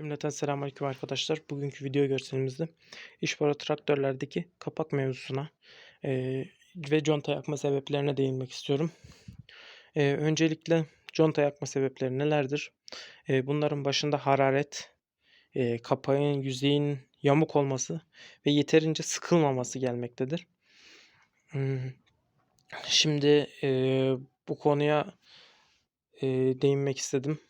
Cümleten selamünaleyküm arkadaşlar. Bugünkü video görselimizde işbora traktörlerdeki kapak mevzusuna eee, ve conta yakma sebeplerine değinmek istiyorum. Eee, öncelikle conta yakma sebepleri nelerdir? Eee, bunların başında hararet, eee, kapağın yüzeyin yamuk olması ve yeterince sıkılmaması gelmektedir. Hmm, Şimdi eee, bu konuya eee, değinmek istedim.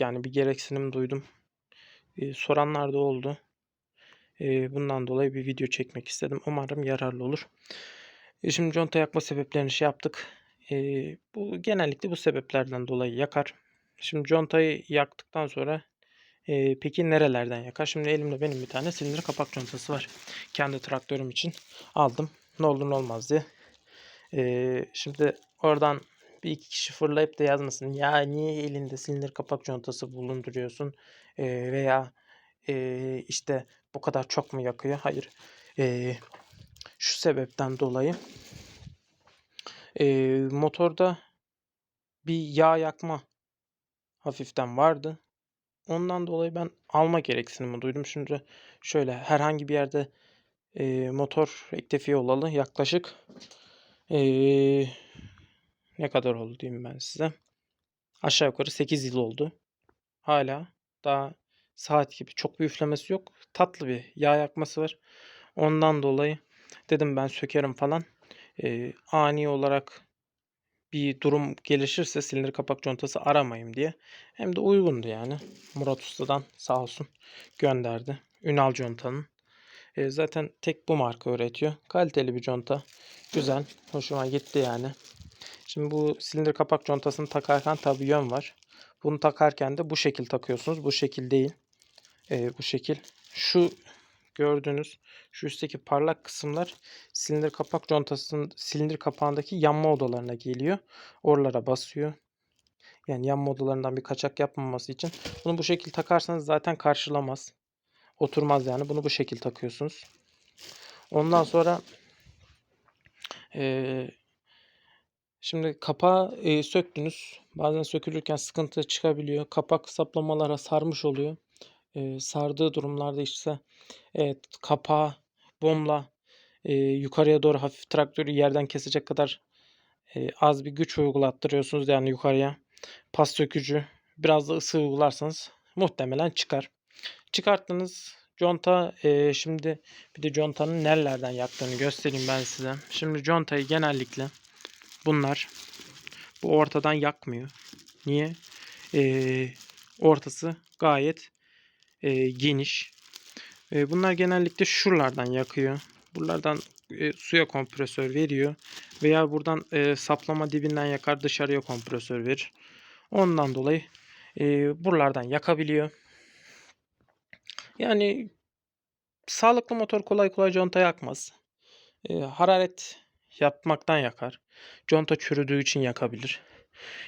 Yani bir gereksinim duydum. Eee, soranlar da oldu. Eee, bundan dolayı bir video çekmek istedim. Umarım yararlı olur. E, şimdi conta yakma sebeplerini şey yaptık. Eee, bu genellikle bu sebeplerden dolayı yakar. Şimdi contayı yaktıktan sonra eee, peki nerelerden yakar? Şimdi elimde benim bir tane silindir kapak contası var. Kendi traktörüm için aldım. Ne olur ne olmaz diye. Eee, şimdi oradan bir iki kişi fırlayıp da yazmasın. Ya niye elinde silindir kapak contası bulunduruyorsun? Eee, veya eee, işte bu kadar çok mu yakıyor? Hayır. Eee, şu sebepten dolayı eee, motorda bir yağ yakma hafiften vardı. Ondan dolayı ben alma gereksinimi duydum. Şimdi şöyle herhangi bir yerde eee, motor rektifiye olalı yaklaşık eee, ne kadar oldu diyeyim ben size. Aşağı yukarı 8 yıl oldu. Hala daha saat gibi çok bir üflemesi yok. Tatlı bir yağ yakması var. Ondan dolayı dedim ben sökerim falan. Eee, ani olarak bir durum gelişirse silindir kapak contası aramayayım diye. Hem de uygundu yani. Murat Usta'dan sağ olsun gönderdi. Ünal Conta'nın. Eee, zaten tek bu marka üretiyor. Kaliteli bir conta. Güzel. Hoşuma gitti yani. Şimdi bu silindir kapak contasını takarken tabii yön var. Bunu takarken de bu şekil takıyorsunuz. Bu şekil değil. Eee, bu şekil. Şu gördüğünüz şu üstteki parlak kısımlar silindir kapak contasının silindir kapağındaki yanma odalarına geliyor. Oralara basıyor. Yani yanma odalarından bir kaçak yapmaması için. Bunu bu şekil takarsanız zaten karşılamaz. Oturmaz yani. Bunu bu şekil takıyorsunuz. Ondan sonra eee Şimdi kapağı e, söktünüz. Bazen sökülürken sıkıntı çıkabiliyor. Kapak saplamalara sarmış oluyor. E, sardığı durumlarda işte evet, kapağı bomla e, yukarıya doğru hafif traktörü yerden kesecek kadar e, az bir güç uygulattırıyorsunuz yani yukarıya. Pas sökücü biraz da ısı uygularsanız muhtemelen çıkar. Çıkarttınız. Conta e, şimdi bir de contanın nerelerden yaktığını göstereyim ben size. Şimdi contayı genellikle bunlar bu ortadan yakmıyor. Niye? Ee, ortası gayet e, geniş. E, bunlar genellikle şuralardan yakıyor. Buralardan e, suya kompresör veriyor. Veya buradan e, saplama dibinden yakar dışarıya kompresör verir. Ondan dolayı e, buralardan yakabiliyor. Yani sağlıklı motor kolay kolay conta yakmaz. E, hararet yapmaktan yakar. Conta çürüdüğü için yakabilir.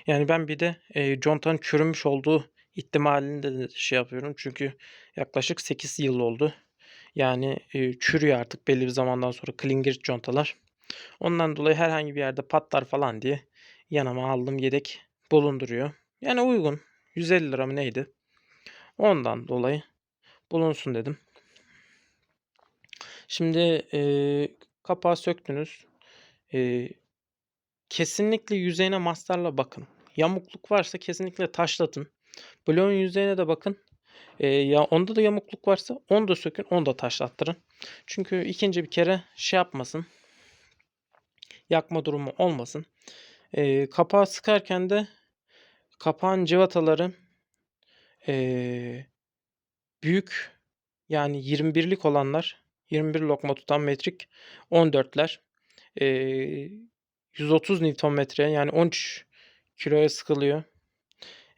Yani ben bir de e, contanın çürümüş olduğu ihtimalinde de şey yapıyorum. Çünkü yaklaşık 8 yıl oldu. Yani e, çürüyor artık belli bir zamandan sonra klinger contalar. Ondan dolayı herhangi bir yerde patlar falan diye yanıma aldım yedek bulunduruyor. Yani uygun. 150 lira mı neydi? Ondan dolayı bulunsun dedim. Şimdi e, kapağı söktünüz. E, kesinlikle yüzeyine mastarla bakın. Yamukluk varsa kesinlikle taşlatın. Bloğun yüzeyine de bakın. E, ya onda da yamukluk varsa onu da sökün, onu da taşlattırın. Çünkü ikinci bir kere şey yapmasın. Yakma durumu olmasın. E, kapağı sıkarken de kapağın civataları e, büyük yani 21'lik olanlar 21 lokma tutan metrik 14'ler e, 130 Nm yani 13 kiloya sıkılıyor.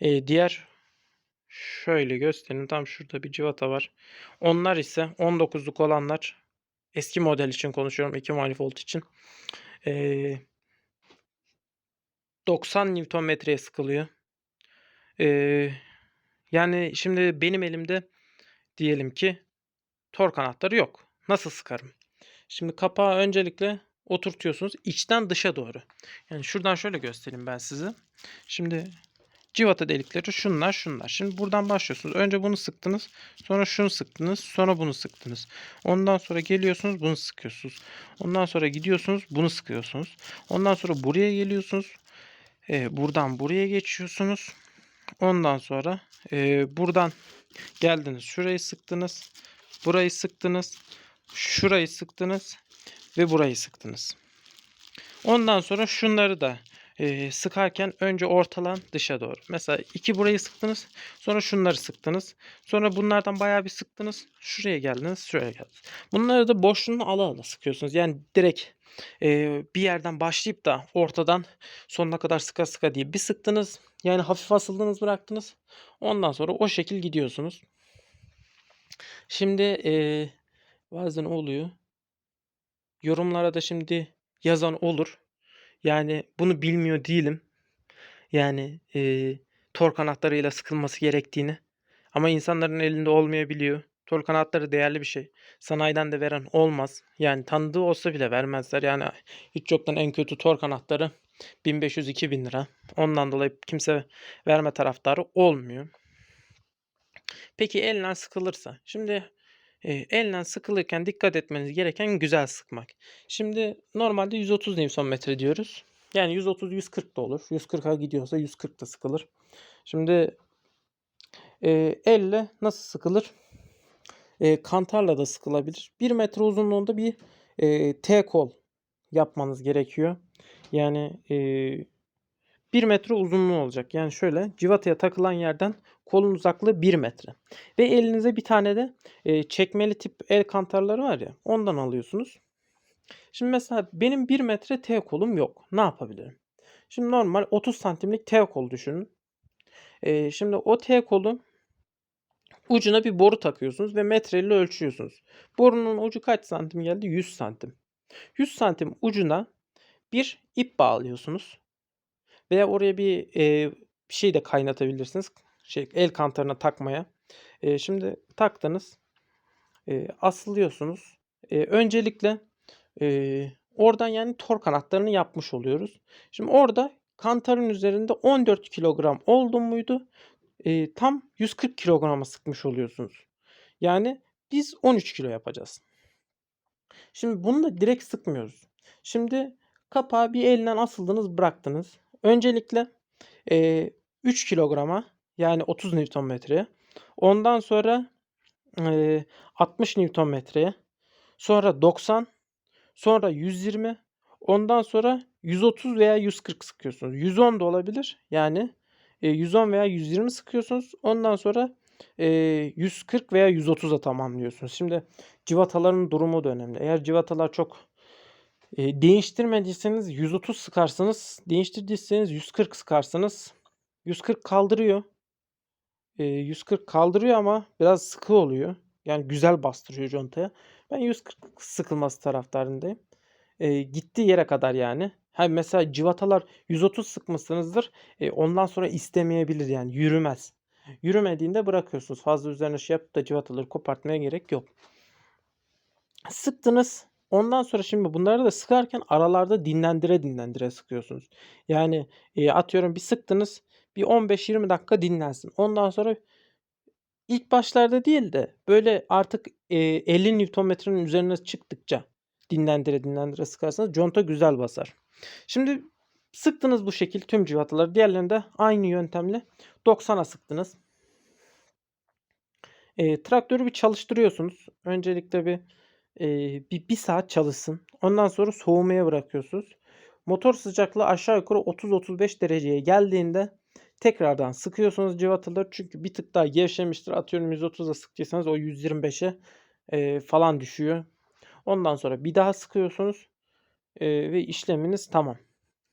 E, diğer şöyle göstereyim. Tam şurada bir civata var. Onlar ise 19'luk olanlar eski model için konuşuyorum. 2 manifold için. E, 90 Nm'ye sıkılıyor. E, yani şimdi benim elimde diyelim ki tork anahtarı yok. Nasıl sıkarım? Şimdi kapağı öncelikle oturtuyorsunuz içten dışa doğru. Yani şuradan şöyle göstereyim ben size. Şimdi Civata delikleri şunlar şunlar. Şimdi buradan başlıyorsunuz. Önce bunu sıktınız. Sonra şunu sıktınız. Sonra bunu sıktınız. Ondan sonra geliyorsunuz bunu sıkıyorsunuz. Ondan sonra gidiyorsunuz bunu sıkıyorsunuz. Ondan sonra buraya geliyorsunuz. Ee, buradan buraya geçiyorsunuz. Ondan sonra e, buradan geldiniz. Şurayı sıktınız. Burayı sıktınız. Şurayı sıktınız. Ve burayı sıktınız. Ondan sonra şunları da e, sıkarken önce ortalan dışa doğru. Mesela iki burayı sıktınız. Sonra şunları sıktınız. Sonra bunlardan bayağı bir sıktınız. Şuraya geldiniz. Şuraya geldiniz. Bunları da boşluğunu ala ala sıkıyorsunuz. Yani direkt e, bir yerden başlayıp da ortadan sonuna kadar sıka sıka değil. Bir sıktınız. Yani hafif asıldınız bıraktınız. Ondan sonra o şekil gidiyorsunuz. Şimdi e, bazen oluyor. Yorumlara da şimdi yazan olur. Yani bunu bilmiyor değilim. Yani e, tor kanatlarıyla sıkılması gerektiğini. Ama insanların elinde olmayabiliyor. Tor kanatları değerli bir şey. Sanayiden de veren olmaz. Yani tanıdığı olsa bile vermezler. Yani hiç yoktan en kötü tor kanatları 1500-2000 lira. Ondan dolayı kimse verme taraftarı olmuyor. Peki elle sıkılırsa? Şimdi e, elle sıkılırken dikkat etmeniz gereken güzel sıkmak. Şimdi normalde 130 Nm diyoruz. Yani 130-140 da olur. 140'a gidiyorsa 140 da sıkılır. Şimdi e, elle nasıl sıkılır? E, kantarla da sıkılabilir. 1 metre uzunluğunda bir e, T kol yapmanız gerekiyor. Yani e, 1 metre uzunluğu olacak. Yani şöyle civataya takılan yerden kolun uzaklığı 1 metre. Ve elinize bir tane de e, çekmeli tip el kantarları var ya ondan alıyorsunuz. Şimdi mesela benim 1 metre T kolum yok. Ne yapabilirim? Şimdi normal 30 santimlik T kol düşünün. E, şimdi o T kolun ucuna bir boru takıyorsunuz ve metreyle ölçüyorsunuz. Borunun ucu kaç santim geldi? 100 santim. 100 santim ucuna bir ip bağlıyorsunuz. Veya oraya bir, e, bir şey de kaynatabilirsiniz. Şey, el kantarına takmaya. E, şimdi taktınız. E, asılıyorsunuz. E, öncelikle e, oradan yani tor kanatlarını yapmış oluyoruz. Şimdi orada kantarın üzerinde 14 kilogram oldu muydu? E, tam 140 kilograma sıkmış oluyorsunuz. Yani biz 13 kilo yapacağız. Şimdi bunu da direkt sıkmıyoruz. Şimdi kapağı bir elinden asıldınız bıraktınız. Öncelikle e, 3 kilograma yani 30 Newtonmetreye. Ondan sonra e, 60 Newtonmetreye. Sonra 90. Sonra 120. Ondan sonra 130 veya 140 sıkıyorsunuz. 110 da olabilir. Yani e, 110 veya 120 sıkıyorsunuz. Ondan sonra e, 140 veya 130'a tamamlıyorsunuz. Şimdi civataların durumu da önemli. Eğer civatalar çok e, değiştirmediyseniz 130 sıkarsınız. Değiştirdiyseniz 140 sıkarsınız. 140 kaldırıyor. E, 140 kaldırıyor ama biraz sıkı oluyor. Yani güzel bastırıyor contaya. Ben 140 sıkılması taraftarındayım. E, gittiği yere kadar yani. Ha mesela civatalar 130 sıkmışsınızdır. E, ondan sonra istemeyebilir yani yürümez. Yürümediğinde bırakıyorsunuz. Fazla üzerine şey yapıp da civataları kopartmaya gerek yok. Sıktınız. Ondan sonra şimdi bunları da sıkarken aralarda dinlendire dinlendire sıkıyorsunuz. Yani e, atıyorum bir sıktınız bir 15-20 dakika dinlensin. Ondan sonra ilk başlarda değil de böyle artık e, 50 Newtonmetre'nin üzerine çıktıkça dinlendire dinlendire sıkarsanız conta güzel basar. Şimdi sıktınız bu şekil tüm civataları. Diğerlerini de aynı yöntemle 90'a sıktınız. E, traktörü bir çalıştırıyorsunuz. Öncelikle bir e, bir, bir saat çalışsın. Ondan sonra soğumaya bırakıyorsunuz. Motor sıcaklığı aşağı yukarı 30-35 dereceye geldiğinde tekrardan sıkıyorsunuz cıvataları. Çünkü bir tık daha gevşemiştir. Atıyorum 130'a sıktıysanız o 125'e e, falan düşüyor. Ondan sonra bir daha sıkıyorsunuz. E, ve işleminiz tamam.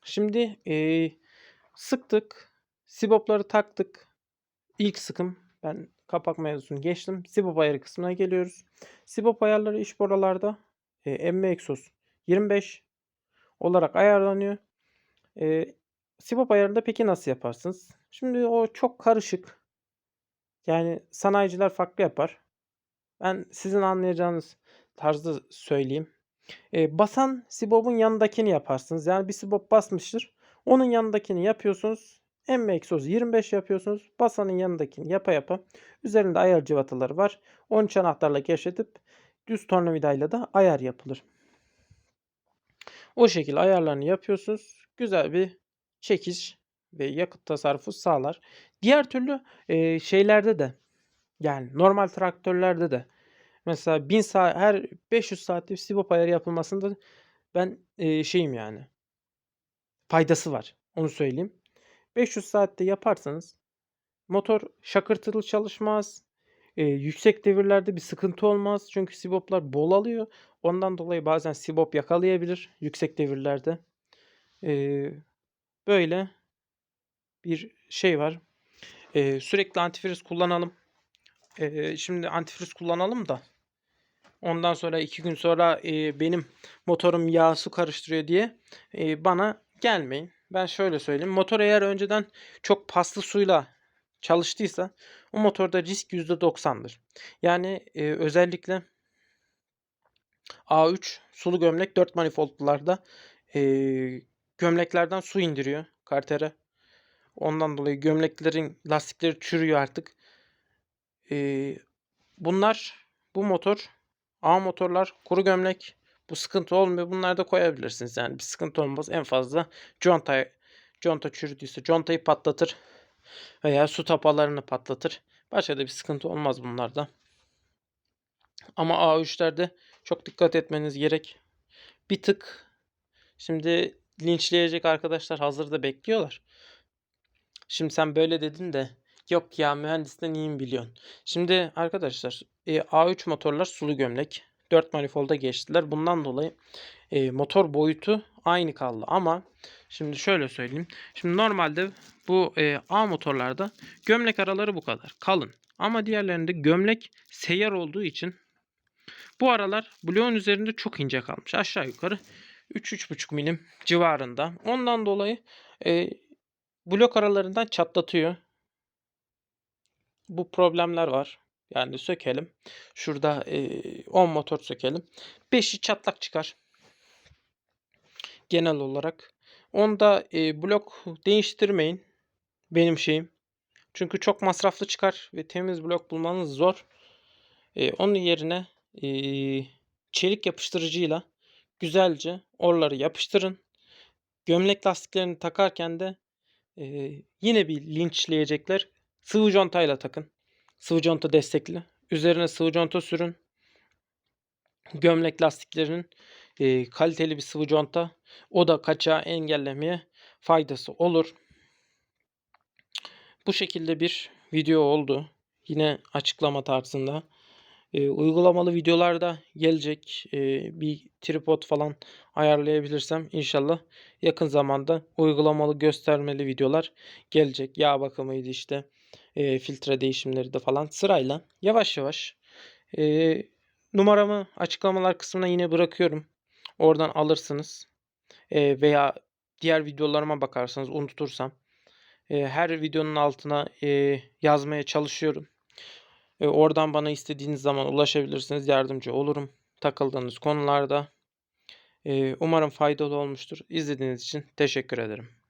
Şimdi e, sıktık. Sibopları taktık. İlk sıkım. Ben kapak mevzusunu geçtim. Sibop ayarı kısmına geliyoruz. Sibop ayarları iş boralarda e, emme egzoz 25 olarak ayarlanıyor. E, Sibop ayarında peki nasıl yaparsınız? Şimdi o çok karışık. Yani sanayiciler farklı yapar. Ben sizin anlayacağınız tarzda söyleyeyim. E, basan sibop'un yanındakini yaparsınız. Yani bir sibop basmıştır. Onun yanındakini yapıyorsunuz. Emme egzozu 25 yapıyorsunuz. Basanın yanındakini yapa yapa. Üzerinde ayar cıvataları var. 13 anahtarla gevşetip düz tornavidayla da ayar yapılır. O şekilde ayarlarını yapıyorsunuz. Güzel bir çekiş ve yakıt tasarrufu sağlar. Diğer türlü e, şeylerde de yani normal traktörlerde de mesela 1000 saat her 500 saatte sibop ayarı yapılmasında ben e, şeyim yani faydası var. Onu söyleyeyim. 500 saatte yaparsanız motor şakırtılı çalışmaz. E, yüksek devirlerde bir sıkıntı olmaz. Çünkü siboplar bol alıyor. Ondan dolayı bazen sibop yakalayabilir yüksek devirlerde. E, böyle bir şey var. E, sürekli antifriz kullanalım. E, şimdi antifriz kullanalım da ondan sonra iki gün sonra e, benim motorum yağ su karıştırıyor diye e, bana gelmeyin. Ben şöyle söyleyeyim. Motor eğer önceden çok paslı suyla çalıştıysa o motorda risk %90'dır. Yani e, özellikle A3 sulu gömlek 4 manifoldlarda e, gömleklerden su indiriyor kartere. Ondan dolayı gömleklerin lastikleri çürüyor artık. E, bunlar bu motor A motorlar kuru gömlek bu sıkıntı olmuyor. Bunları da koyabilirsiniz. Yani bir sıkıntı olmaz. En fazla conta conta çürüdüyse contayı patlatır veya su tapalarını patlatır. Başka da bir sıkıntı olmaz bunlarda. Ama A3'lerde çok dikkat etmeniz gerek. Bir tık şimdi linçleyecek arkadaşlar hazırda bekliyorlar. Şimdi sen böyle dedin de yok ya mühendisten iyi mi biliyorsun? Şimdi arkadaşlar e, A3 motorlar sulu gömlek. 4 manifolda geçtiler. Bundan dolayı e, motor boyutu aynı kaldı ama şimdi şöyle söyleyeyim. Şimdi normalde bu e, A motorlarda gömlek araları bu kadar kalın. Ama diğerlerinde gömlek seyyar olduğu için bu aralar bloğun üzerinde çok ince kalmış. Aşağı yukarı 3-3,5 milim civarında. Ondan dolayı e, blok aralarından çatlatıyor. Bu problemler var. Yani sökelim. Şurada e, 10 motor sökelim. 5'i çatlak çıkar. Genel olarak. Onda e, blok değiştirmeyin. Benim şeyim. Çünkü çok masraflı çıkar ve temiz blok bulmanız zor. E, onun yerine e, çelik yapıştırıcıyla güzelce orları yapıştırın. Gömlek lastiklerini takarken de e, yine bir linçleyecekler. Sıvı contayla takın. Sıvı conta destekli. Üzerine sıvı conta sürün. Gömlek lastiklerinin e, kaliteli bir sıvı conta. O da kaçağı engellemeye faydası olur. Bu şekilde bir video oldu. Yine açıklama tarzında. E, uygulamalı videolarda gelecek. E, bir tripod falan ayarlayabilirsem inşallah yakın zamanda uygulamalı göstermeli videolar gelecek. Yağ bakımıydı işte. E, filtre değişimleri de falan sırayla yavaş yavaş e, numaramı açıklamalar kısmına yine bırakıyorum. Oradan alırsınız. E, veya diğer videolarıma bakarsanız unutursam e, her videonun altına e, yazmaya çalışıyorum. E, oradan bana istediğiniz zaman ulaşabilirsiniz. Yardımcı olurum takıldığınız konularda. E, umarım faydalı olmuştur. İzlediğiniz için teşekkür ederim.